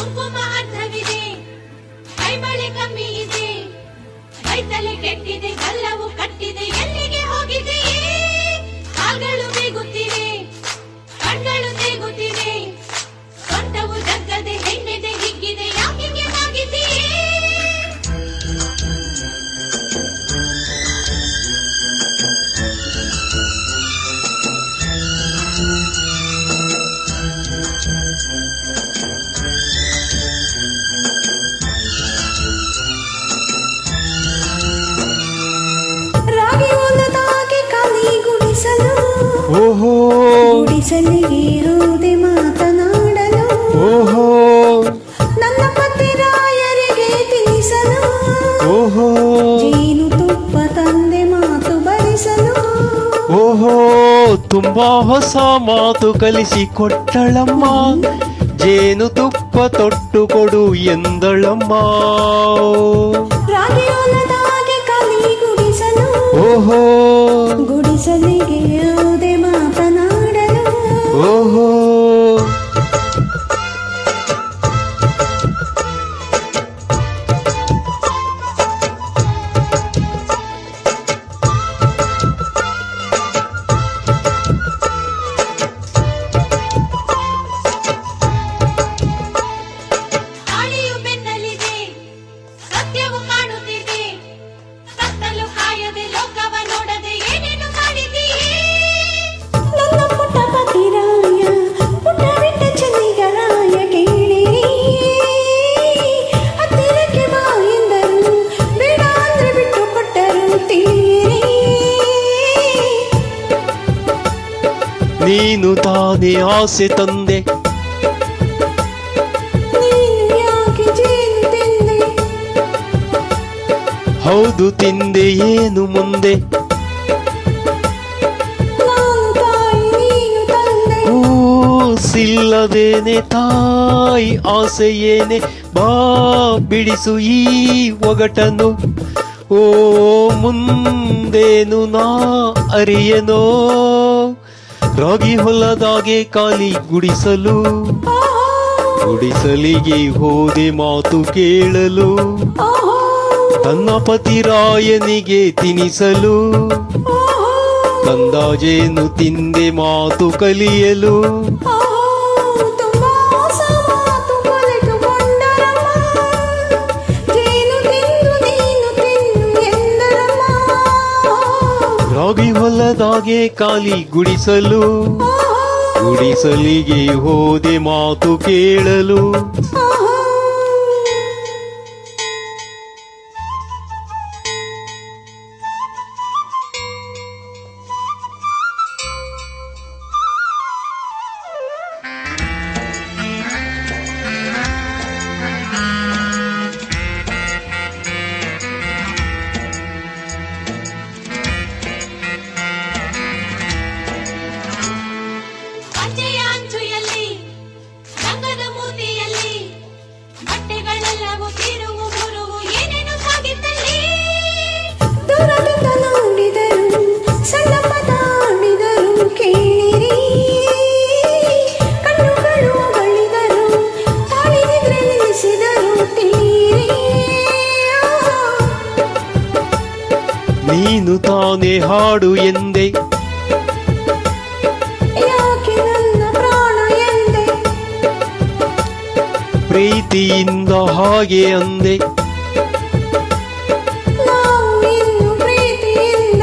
ಕುಂಕುಮ ಅರ್ಥವಿದೆ ಕೈ ಬಳೆ ಕಮ್ಮಿ ಇದೆ ಕೈತಲೆ ಕೆಟ್ಟಿದೆ ಕಲ್ಲವ ಮಾತನಾಡಲು. ಓಹೋ. ನನ್ನ ಪತಿರಾಯರಿಗೆ ತಿಳಿಸಲು. ಓಹೋ. ಜೇನು ತುಪ್ಪ ತಂದೆ ಮಾತು ಬರಿಸಲು. ಓಹೋ. ತುಂಬಾ ಹೊಸ ಮಾತು ಕಲಿಸಿ ಕೊಟ್ಟಳಮ್ಮ. ಜೇನು ತುಪ್ಪ ತೊಟ್ಟು ಕೊಡು ಎಂದಳಮ್ಮ. ರಾಗಿ ಹೊಲದಾಗೆ ಕಲಿ ಗುಡಿಸಲು. ಓಹೋ. ಗುಡಿಸಲಿಗೆ ಓಹೋ ನೀನು ತಾನೇ ಆಸೆ ತಂದೆ. ಹೌದು ತಿಂದೆ ಏನು ಮುಂದೆ? ಸಿಲ್ಲದೇನೆ ತಾಯಿ ಆಸೆ ಏನೆ? ಬಾ ಬಿಡಿಸು ಈ ಒಗಟನು ಓ ಮುಂದೇನು ನಾ ಅರಿಯನೋ? ರಾಗಿ ಹೊಲದಾಗೆ ಕಾಲಿ ಗುಡಿಸಲು. ಗುಡಿಸಲಿಗೆ ಹೋದೆ ಮಾತು ಕೇಳಲು. ತನ್ನ ಪತಿ ರಾಯನಿಗೆ ತಿನಿಸಲು. ತಂದಾಜೇನು ತಿಂದೆ ಮಾತು ಕಲಿಯಲು. ರಾಗಿ ಹೊಲದಾಗೆ ಕಾಲಿ ಗುಡಿಸಲು ಗುಡಿಸಲಿಗೆ ಹೋದೆ ಮಾತು ಕೇಳಲು. ನೀನು ತಾನೇ ಹಾಡು ಎಂದೆ. ಪ್ರೀತಿಯಿಂದ ಹಾಗೆ ಅಂದೆ.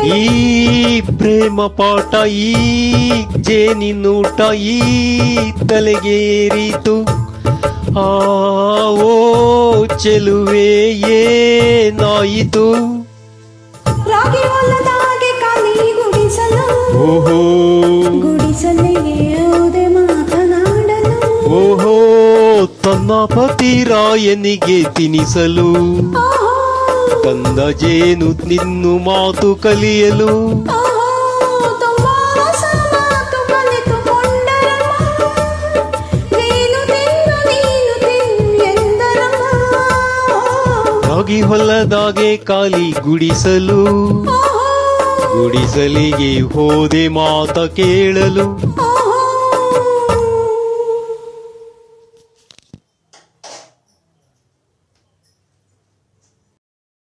ಈ ಪ್ರೇಮ ಪಾಠ ಈ ಜೇನಿನೂಟ ಈ ತಲೆಗೇರಿತು ಆ ಓ ಚೆಲುವೆ ಏನಾಯಿತು? ಗುಡಿಸಲು. ಓಹೋ. ಗುಡಿಸಲು ಮಾತನಾಡಲು. ಓಹೋ ತನ್ನ ಪತಿರಾಯನಿಗೆ ತಿನಿಸಲು. ತಂದ ಜೇನು ನಿನ್ನು ಮಾತು ಕಲಿಯಲು. ಹೊಲದಾಗೆ ಕಾಲಿ ಗುಡಿಸಲು. ಗುಡಿಸಲಿಗೆ ಹೋದೆ ಮಾತ ಕೇಳಲು.